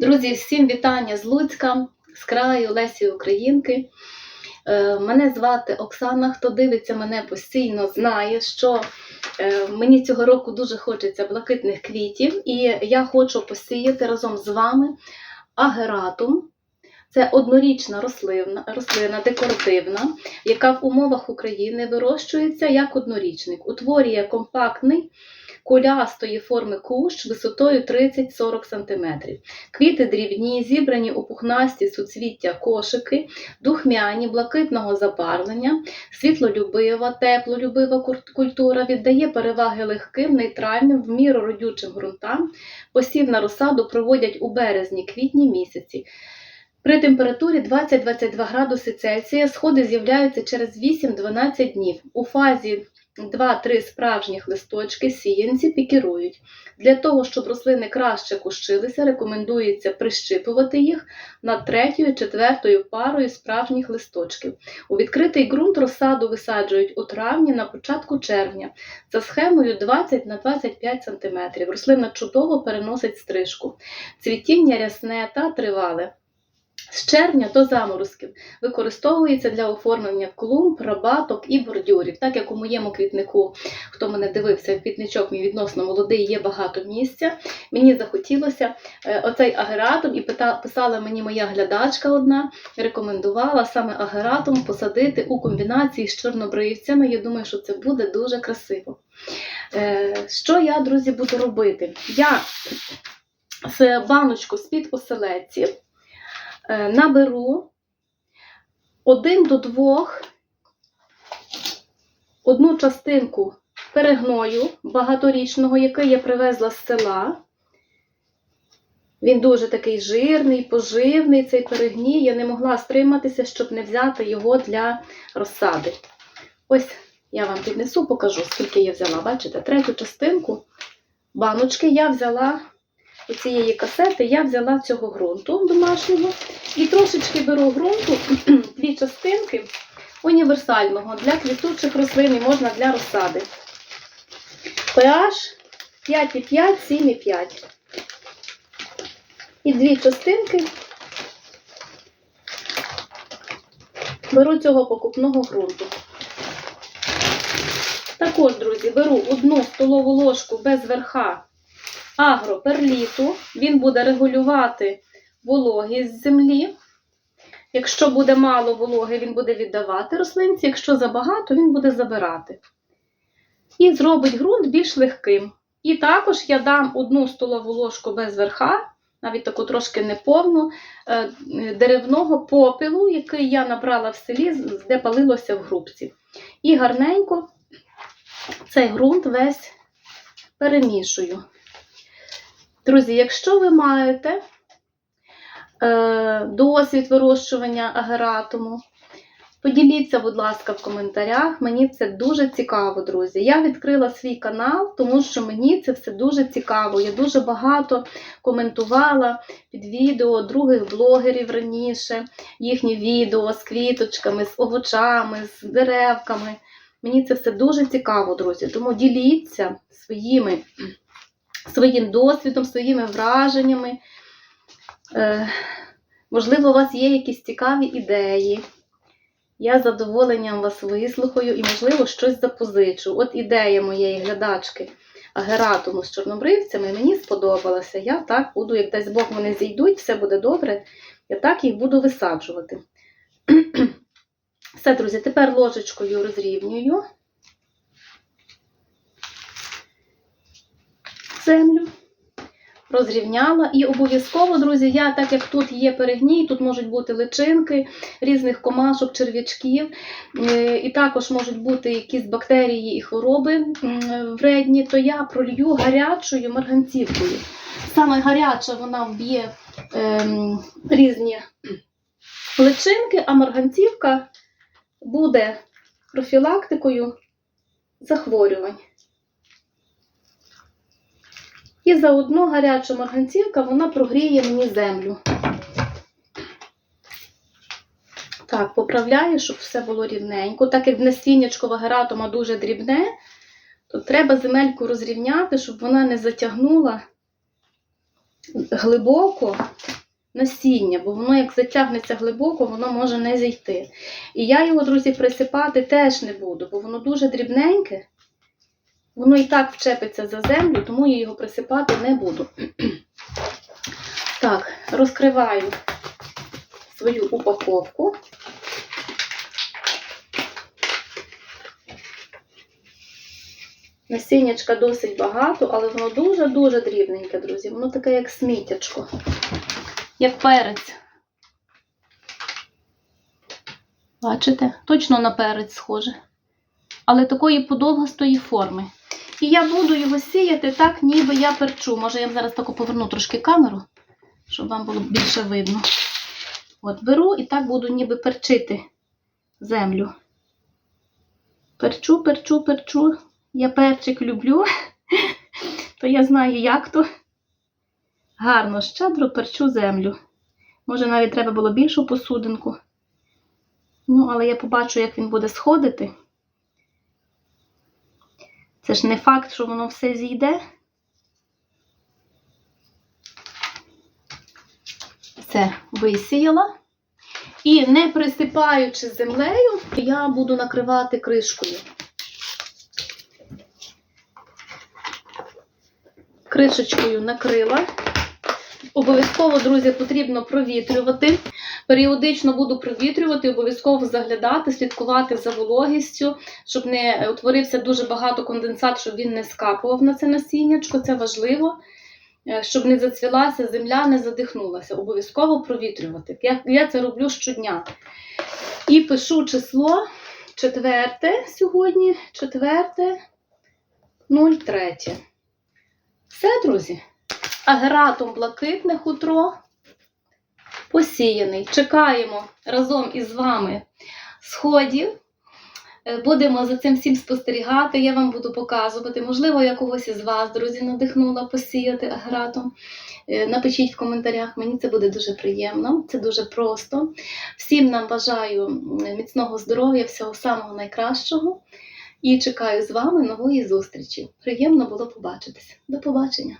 Друзі, всім вітання з Луцька, з краю Лесі Українки. Е, Мене звати Оксана. Хто дивиться мене постійно, знає, що е, мені цього року дуже хочеться блакитних квітів, і я хочу посіяти разом з вами агератум. Це однорічна рослина, рослина декоративна, яка в умовах України вирощується як однорічник, утворює компактний кулястої форми кущ висотою 30-40 см. Квіти дрібні, зібрані у пухнасті суцвіття кошики, духмяні, блакитного забарвлення, світлолюбива, теплолюбива культура віддає переваги легким, нейтральним, в міру родючим ґрунтам. Посів на розсаду проводять у березні-квітні місяці. При температурі 20-22 градуси Цельсія сходи з'являються через 8-12 днів. У фазі 2-3 справжніх листочки сіянці пікірують. Для того, щоб рослини краще кущилися, рекомендується прищипувати їх над третьою четвертою парою справжніх листочків. У відкритий ґрунт розсаду висаджують у травні на початку червня за схемою 20 на 25 см. Рослина чудово переносить стрижку. Цвітіння рясне та тривале. З червня до заморозків використовується для оформлення клумб, рабаток і бордюрів. Так як у моєму квітнику, хто мене дивився, квітничок мій відносно молодий, є багато місця. Мені захотілося е, оцей агератум, і писала мені моя глядачка одна, рекомендувала саме агератум посадити у комбінації з чорнобривцями. Я думаю, що це буде дуже красиво. Е, Що я, друзі, буду робити? Я з баночку з-під оселедців наберу один до двох одну частинку перегною багаторічного, який я привезла з села. Він дуже такий жирний, поживний, цей перегній. Я не могла стриматися, щоб не взяти його для розсади. Ось я вам піднесу, покажу, скільки я взяла. Бачите, третю частинку баночки я взяла у цієї касети, я взяла цього ґрунту домашнього і трошечки беру ґрунту, дві частинки універсального для квітучих рослин і можна для розсади. pH 5,5, 7,5. І дві частинки беру цього покупного ґрунту. Також, друзі, беру одну столову ложку без верха агроперліту. Він буде регулювати вологість землі. Якщо буде мало вологи, він буде віддавати рослинці, якщо забагато, він буде забирати. І зробить ґрунт більш легким. І також я дам одну столову ложку без верха, навіть таку трошки неповну, е, деревного попелу, який я набрала в селі, де палилося в грубці. І гарненько цей ґрунт весь перемішую. Друзі, якщо ви маєте е, досвід вирощування агератуму, поділіться, будь ласка, в коментарях. Мені це дуже цікаво, друзі. Я відкрила свій канал, тому що мені це все дуже цікаво. Я дуже багато коментувала під відео других блогерів раніше, їхні відео з квіточками, з овочами, з деревками. Мені це все дуже цікаво, друзі. Тому діліться своїми своїм досвідом, своїми враженнями. Е, можливо, у вас є якісь цікаві ідеї. Я з задоволенням вас вислухаю і, можливо, щось запозичу. От ідея моєї глядачки агератуму з чорнобривцями мені сподобалася. Я так буду, як дасть Бог вони зійдуть, все буде добре. Я так їх буду висаджувати. Все, друзі, тепер ложечкою розрівнюю. Землю, розрівняла. І обов'язково, друзі, я, так як тут є перегній, тут можуть бути личинки різних комашок, черв'ячків, е, і також можуть бути якісь бактерії і хвороби вредні, то я пролью гарячою марганцівкою. Саме гаряча вона вб'є ем, різні личинки, а марганцівка буде профілактикою захворювань. І заодно гаряча марганцівка вона прогріє мені землю. Так, поправляю, щоб все було рівненько. Так як насіннячко вагератума дуже дрібне, то треба земельку розрівняти, щоб вона не затягнула глибоко насіння, бо воно як затягнеться глибоко, воно може не зійти. І я його, друзі, присипати теж не буду, бо воно дуже дрібненьке. Воно і так вчепиться за землю, тому я його присипати не буду. Так, розкриваю свою упаковку. Насіннячка досить багато, але воно дуже-дуже дрібненьке, друзі. Воно таке, як сміттячко, як перець. Бачите? Точно на перець схоже. Але такої подовгастої форми. І я буду його сіяти так, ніби я перчу. Може, я вам зараз таку поверну трошки камеру, щоб вам було більше видно. От беру і так буду ніби перчити землю. Перчу, перчу, перчу. Я перчик люблю, то я знаю, як то. Гарно, щедро перчу землю. Може, навіть треба було більшу посудинку. Ну, але я побачу, як він буде сходити. Це ж не факт, що воно все зійде. Це висіяла. І не присипаючи землею, я буду накривати кришкою. Кришечкою накрила. Обов'язково, друзі, потрібно провітрювати. Періодично буду провітрювати, обов'язково заглядати, слідкувати за вологістю, щоб не утворився дуже багато конденсат, щоб він не скапував на це насіннячко. Це важливо, Е, щоб не зацвілася земля, не задихнулася. Обов'язково провітрювати. Я, я це роблю щодня. І пишу число четверте сьогодні, четверте, 03. Все, друзі. Агератом блакитне хутро посіяний. Чекаємо разом із вами сходів. Е, Будемо за цим всім спостерігати. Я вам буду показувати. Можливо, я когось із вас, друзі, надихнула посіяти агратом. Е, Напишіть в коментарях, мені це буде дуже приємно, це дуже просто. Всім нам бажаю міцного здоров'я, всього самого найкращого. І чекаю з вами нової зустрічі. Приємно було побачитися. До побачення!